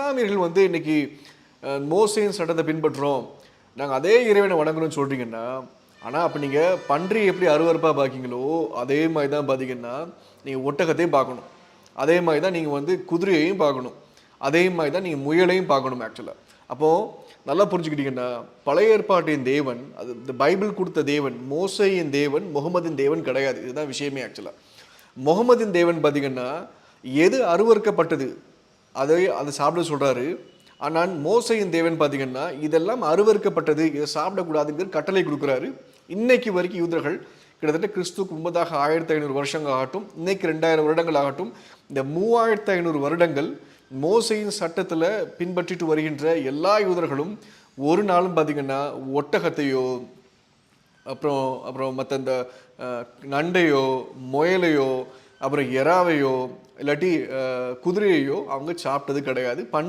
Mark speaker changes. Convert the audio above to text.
Speaker 1: இஸ்லாமியர்கள் வந்து இன்றைக்கி மோசையின் சட்டத்தை பின்பற்றுறோம். நாங்கள் அதே இறைவனை வணங்குறோம்னு சொல்கிறீங்கன்னா ஆனால் அப்போ நீங்கள் பன்றி எப்படி அருவருப்பாக பார்க்கீங்களோ அதே மாதிரி தான் பார்த்தீங்கன்னா நீங்கள் ஒட்டகத்தையும் பார்க்கணும் அதே மாதிரி தான் நீங்கள் வந்து குதிரையையும் பார்க்கணும் அதே மாதிரி தான் நீங்கள் முயலையும் பார்க்கணும் ஆக்சுவலாக அப்போது நல்லா புரிஞ்சுக்கிட்டீங்கன்னா பழைய ஏற்பாட்டின் தேவன் அது இந்த பைபிள் கொடுத்த தேவன் மோசையின் தேவன் முகமதின் தேவன் கிடையாது. இதுதான் விஷயமே ஆக்சுவலாக முகமதின் தேவன் பார்த்திங்கன்னா எது அருவறுக்கப்பட்டது? அதை அதை சாப்பிட சொல்கிறாரு ஆனால் மோசையின் தேவன் பார்த்தீங்கன்னா இதெல்லாம் அருவறுக்கப்பட்டது இதை சாப்பிடக்கூடாதுங்கிற கட்டளை கொடுக்குறாரு. இன்னைக்கு வரைக்கும் யூதர்கள் கிட்டத்தட்ட கிறிஸ்துக்கு முன்பதாக ஆயிரத்தி ஐநூறு வருஷங்கள் ஆகட்டும் இன்னைக்கு ரெண்டாயிரம் வருடங்கள் ஆகட்டும் இந்த மூவாயிரத்து ஐநூறு வருடங்கள் மோசையின் சட்டத்தில் பின்பற்றிட்டு வருகின்ற எல்லா யூதர்களும் ஒரு நாளும் பார்த்திங்கன்னா ஒட்டகத்தையோ அப்புறம் அப்புறம் மற்ற இந்த நண்டையோ முயலையோ அப்புறம் எறாவையோ இல்லாட்டி குதிரையையோ அவங்க சாப்பிட்டது கிடையாது. பண்